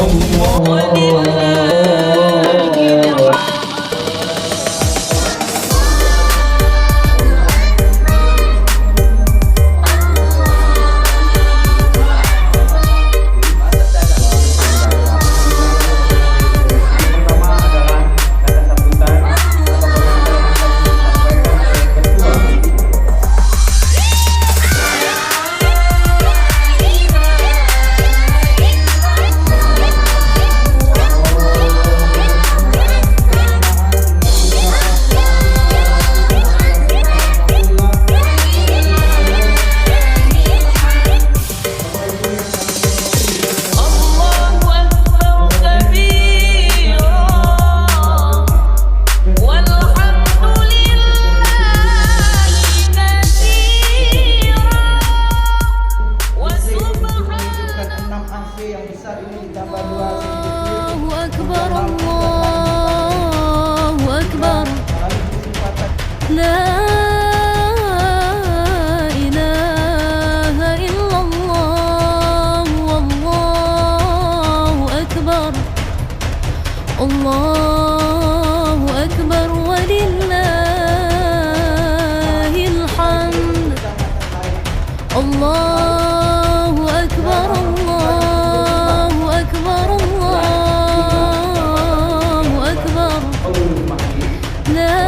Allah الله أكبر الله أكبر الله أكبر. لا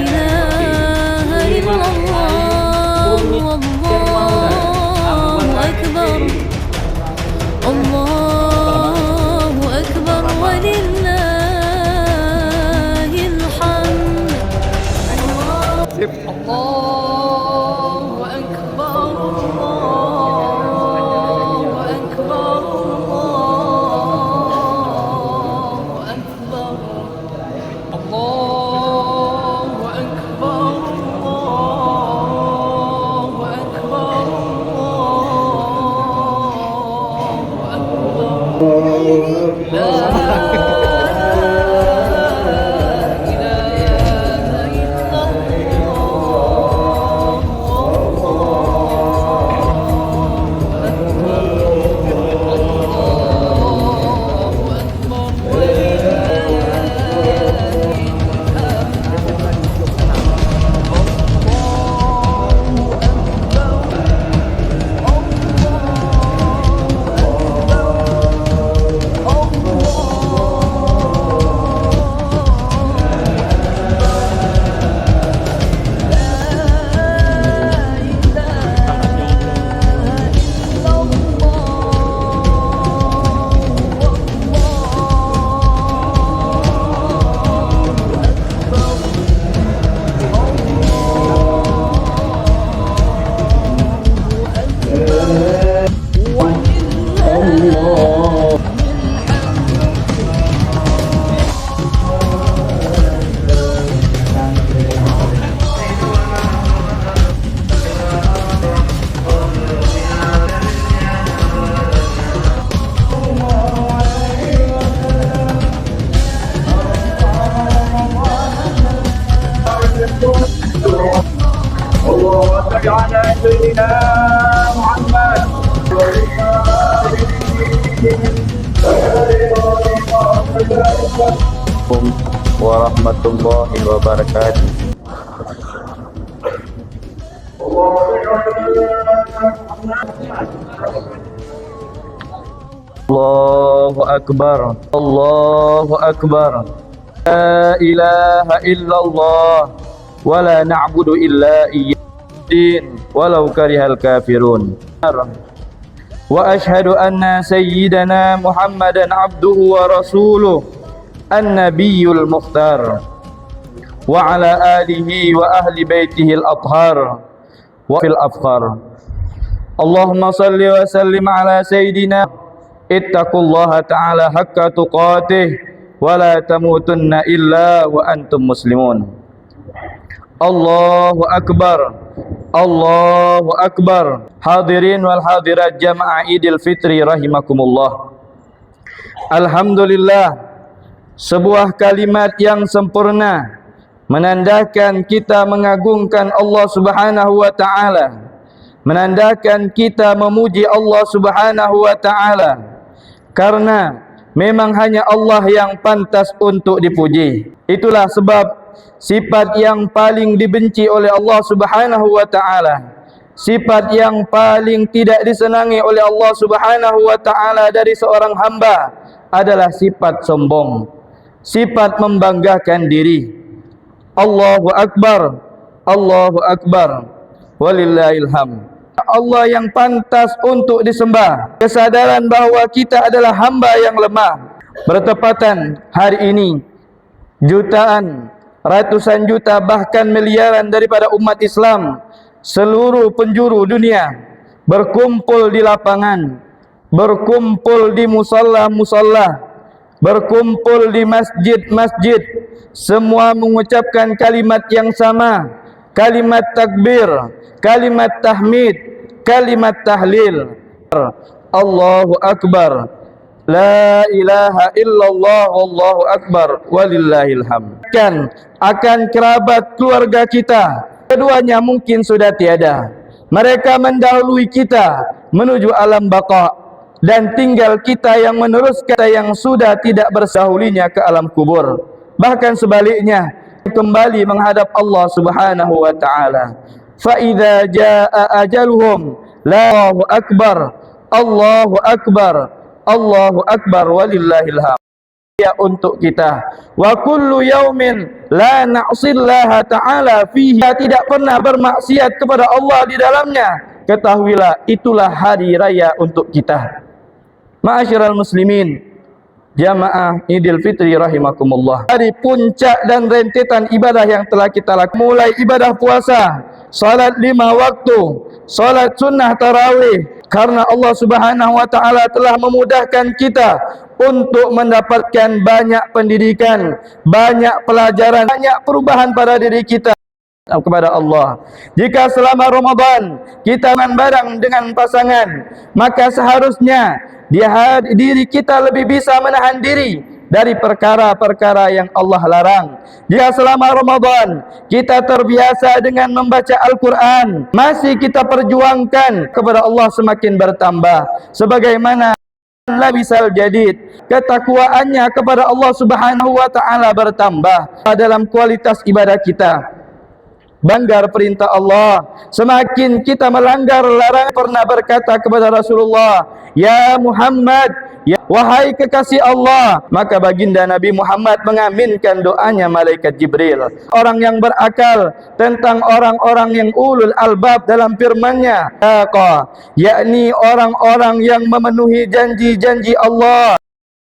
إله إلا الله والله أكبر الله أكبر ولله الحمد. الله. Assalamualaikum warahmatullahi wabarakatuh. Allahu akbar. Allahu akbar. La ilaha illallah wa la na'budu illa iyyah walau karihal kafirun. وأشهد أن سيدنا محمدا عبده ورسوله النبي المختار وعلى آله وأهل بيته الأطهار وفي الافخار اللهم صل وسلم على سيدنا اتقوا الله تعالى حق تقاته ولا تموتن إلا وأنتم مسلمون. الله أكبر Allahu Akbar Hadirin wal hadirat jamaah idil fitri rahimakumullah. Alhamdulillah Sebuah kalimat yang sempurna Menandakan kita mengagungkan Allah subhanahu wa ta'ala Menandakan kita memuji Allah subhanahu wa ta'ala Karena memang hanya Allah yang pantas untuk dipuji. Itulah sebab sifat yang paling dibenci oleh Allah Subhanahu wa taala sifat yang paling tidak disenangi oleh Allah Subhanahu wa taala dari seorang hamba adalah sifat sombong sifat membanggakan diri. Allahu akbar Allahu akbar walillahil hamd. Allah yang pantas untuk disembah. Kesadaran bahawa kita adalah hamba yang lemah. Bertepatan hari ini jutaan ratusan juta bahkan miliaran daripada umat Islam seluruh penjuru dunia berkumpul di lapangan berkumpul di musalla-musalla berkumpul di masjid-masjid. Semua mengucapkan kalimat yang sama kalimat takbir kalimat tahmid kalimat tahlil. Allahu akbar. La ilaha illallah Allahu akbar. Walillahil hamd. Kan akan kerabat keluarga kita keduanya mungkin sudah tiada. Mereka mendahului kita menuju alam baqa. dan tinggal kita yang meneruskan kita yang sudah tidak bersahulinya ke alam kubur bahkan sebaliknya kembali menghadap Allah Subhanahu wa taala fa idza jaa ajaluhum la Allahu akbar Allahu akbar Allahu akbar walillahil hamd ya untuk kita. Wa kullu yaumin la na'sillaha ta'ala fihi. Tidak pernah bermaksiat kepada Allah di dalamnya. Ketahuilah itulah hari raya untuk kita. Ma'asyiral muslimin jamaah Idul Fitri rahimakumullah. Hari puncak dan rentetan ibadah yang telah kita lakukan. Mulai ibadah puasa salat lima waktu salat sunnah tarawih karena Allah Subhanahu wa taala telah memudahkan kita untuk mendapatkan banyak pendidikan, banyak pelajaran, banyak perubahan pada diri kita kepada Allah. Jika selama Ramadan kita barang dengan pasangan, maka seharusnya dia diri kita lebih bisa menahan diri dari perkara-perkara yang Allah larang. Jika selama Ramadan kita terbiasa dengan membaca Al-Quran, masih kita perjuangkan kepada Allah semakin bertambah. Sebagaimana labisal jadid ketakwaannya kepada Allah Subhanahu wa taala bertambah dalam kualitas ibadah kita banggar perintah Allah semakin kita melanggar larangan pernah berkata kepada Rasulullah ya Muhammad ya wahai kekasih Allah maka baginda Nabi Muhammad mengaminkan doanya malaikat Jibril. Orang yang berakal tentang orang-orang yang ulul albab dalam firman-Nya. Yakni orang-orang yang memenuhi janji-janji Allah.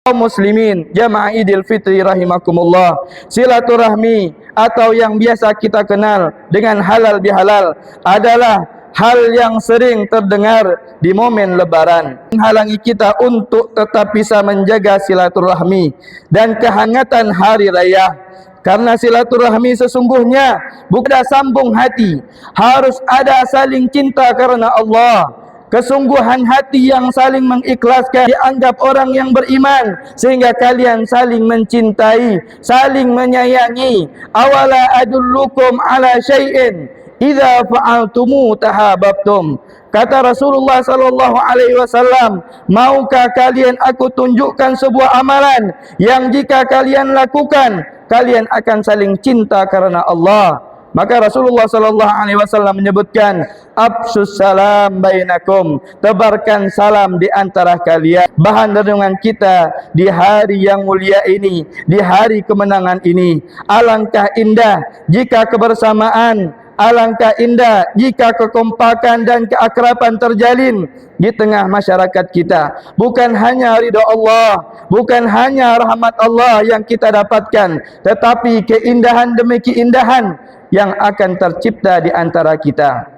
Kaum muslimin jamaah Idul Fitri rahimakumullah. Silaturahmi atau yang biasa kita kenal dengan halal bihalal adalah hal yang sering terdengar di momen lebaran. Menghalangi kita untuk tetap bisa menjaga silaturahmi dan kehangatan hari raya. Karena silaturahmi sesungguhnya bukan sambung hati. Harus ada saling cinta karena Allah. Kesungguhan hati yang saling mengikhlaskan. Dianggap orang yang beriman sehingga kalian saling mencintai saling menyayangi. Awala adullukum ala syai'in idza fa'altumu tahabbtum kata Rasulullah sallallahu alaihi wasallam maukah kalian aku tunjukkan sebuah amalan yang jika kalian lakukan kalian akan saling cinta karena Allah Maka Rasulullah sallallahu alaihi wasallam menyebutkan afsus salam bainakum, tebarkan salam di antara kalian. Bahan renungan kita di hari yang mulia ini, di hari kemenangan ini. Alangkah indah jika kebersamaan Alangkah indah jika kekompakan dan keakraban terjalin di tengah masyarakat kita. Bukan hanya ridha Allah, bukan hanya rahmat Allah yang kita dapatkan, tetapi keindahan demi keindahan yang akan tercipta di antara kita.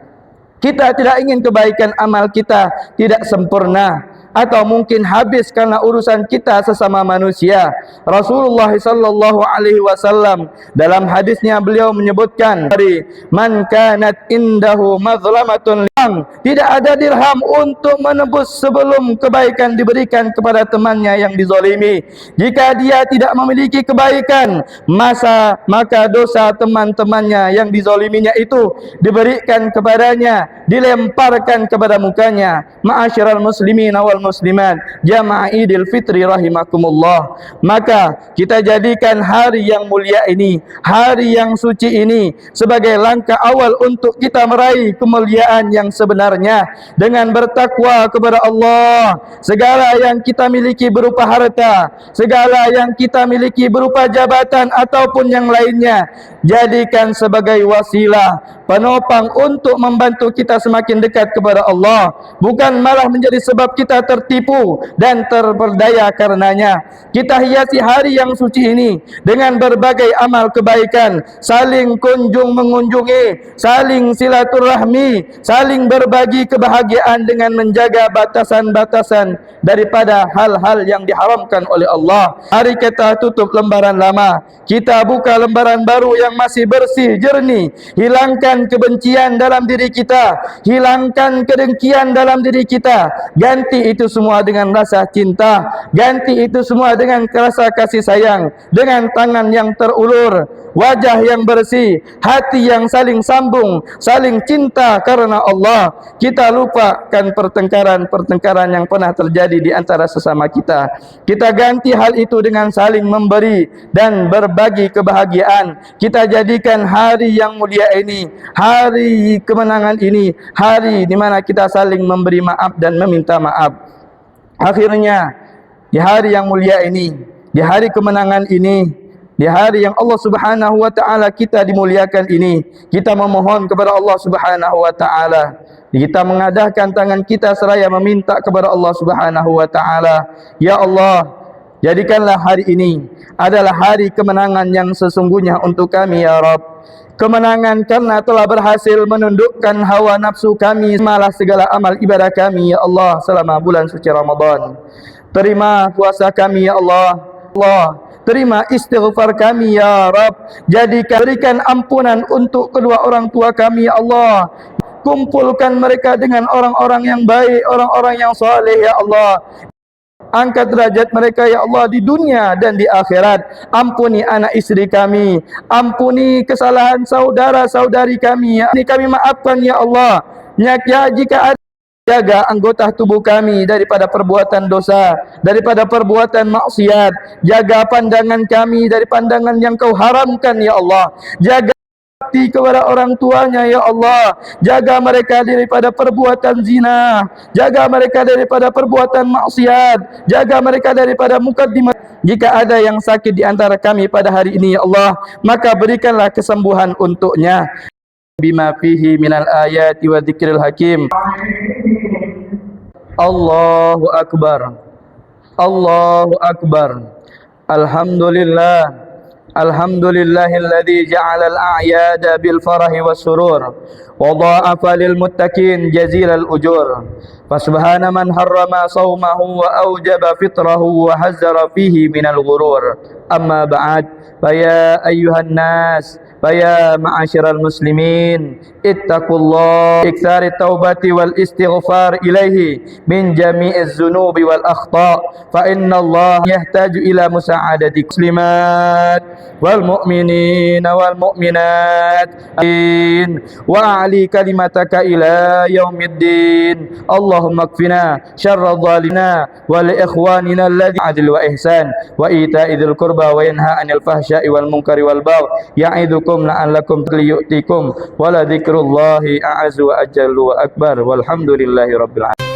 Kita tidak ingin kebaikan amal kita tidak sempurna atau mungkin habis karena urusan kita sesama manusia. Rasulullah sallallahu alaihi wasallam dalam hadisnya beliau menyebutkan dari man kanat indahu mazlamatun yang tidak ada dirham untuk menebus sebelum kebaikan diberikan kepada temannya yang dizalimi. Jika dia tidak memiliki kebaikan, masa maka dosa teman-temannya yang dizaliminya itu diberikan kepadanya, dilemparkan kepada mukanya. Ma'asyiral muslimin wal muslimat, jamaah Idul Fitri rahimakumullah. Maka kita jadikan hari yang mulia ini, hari yang suci ini sebagai langkah awal untuk kita meraih kemuliaan yang sebenarnya dengan bertakwa kepada Allah segala yang kita miliki berupa harta segala yang kita miliki berupa jabatan ataupun yang lainnya jadikan sebagai wasilah penopang untuk membantu kita semakin dekat kepada Allah bukan malah menjadi sebab kita tertipu dan terperdaya karenanya. Kita hiasi hari yang suci ini dengan berbagai amal kebaikan saling kunjung mengunjungi saling silaturahmi saling berbagi kebahagiaan dengan menjaga batasan-batasan daripada hal-hal yang diharamkan oleh Allah. Hari kita tutup lembaran lama. Kita buka lembaran baru yang masih bersih jernih. Hilangkan kebencian dalam diri kita. Hilangkan kedengkian dalam diri kita. Ganti itu semua dengan rasa cinta. Ganti itu semua dengan rasa kasih sayang. Dengan tangan yang terulur wajah yang bersih, hati yang saling sambung, saling cinta karena Allah. Kita lupakan pertengkaran-pertengkaran yang pernah terjadi di antara sesama kita. Kita ganti hal itu dengan saling memberi dan berbagi kebahagiaan. Kita jadikan hari yang mulia ini, hari kemenangan ini, hari di mana kita saling memberi maaf dan meminta maaf. Akhirnya, di hari yang mulia ini, di hari kemenangan ini, di hari yang Allah Subhanahu wa taala kita dimuliakan ini, kita memohon kepada Allah Subhanahu wa taala kita mengadahkan tangan kita seraya meminta kepada Allah Subhanahu wa taala, ya Allah, jadikanlah hari ini adalah hari kemenangan yang sesungguhnya untuk kami ya Rabb. Kemenangan karena telah berhasil menundukkan hawa nafsu kami malah segala amal ibadah kami ya Allah selama bulan suci Ramadan. Terima puasa kami ya Allah. Allah Terima istighfar kami ya Rab Jadikan berikan ampunan untuk kedua orang tua kami ya Allah Kumpulkan mereka dengan orang-orang yang baik Orang-orang yang saleh ya Allah Angkat derajat mereka ya Allah di dunia dan di akhirat. Ampuni anak istri kami. Ampuni kesalahan saudara-saudari kami. Ini kami maafkan ya Allah. Ya, jika ada jaga anggota tubuh kami daripada perbuatan dosa, daripada perbuatan maksiat. Jaga pandangan kami dari pandangan yang kau haramkan ya Allah. Jaga bakti kepada orang tuanya ya Allah. Jaga mereka daripada perbuatan zina. Jaga mereka daripada perbuatan maksiat. Jaga mereka daripada mukaddimah jika ada yang sakit di antara kami pada hari ini ya Allah maka berikanlah kesembuhan untuknya. Bima fihi minal ayati wa dzikril hakim الله أكبر. الله أكبر. الحمد لله. الحمد لله الذي جعل الأعياد بالفرح والسرور. وضاعف للمتقين جزيل الأجور. فسبحان من حرم صومه وأوجب فطره وحذر فيه من الغرور. أما بعد فيا أيها الناس فيا معاشر المسلمين اتقوا الله إكثار التوبة والإستغفار إليه من جميع الذنوب والأخطاء. فإن الله يحتاج إلى مساعدة المسلمات والمؤمنين والمؤمنات. وأعلي كلمتك إلى يوم الدين. اللهم اكفنا شر الظالمين ولإخواننا الذي عدل وإحسان. وإيتاء ذي القربى وينهى عن الفحشاء والمنكر والبغي. يعظكم لعلكم ليؤتيكم. ولذكر الله أعز وأجل وأكبر. والحمد لله رب العالمين.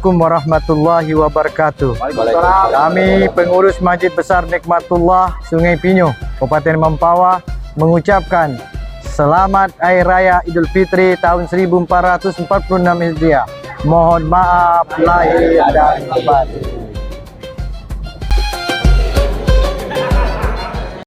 Assalamualaikum warahmatullahi wabarakatuh. Kami pengurus Masjid Besar Nikmatullah Sungai Pinyo, Kabupaten Mempawah mengucapkan Selamat Hari Raya Idul Fitri tahun 1446 Hijriah. Mohon maaf lahir dan batin.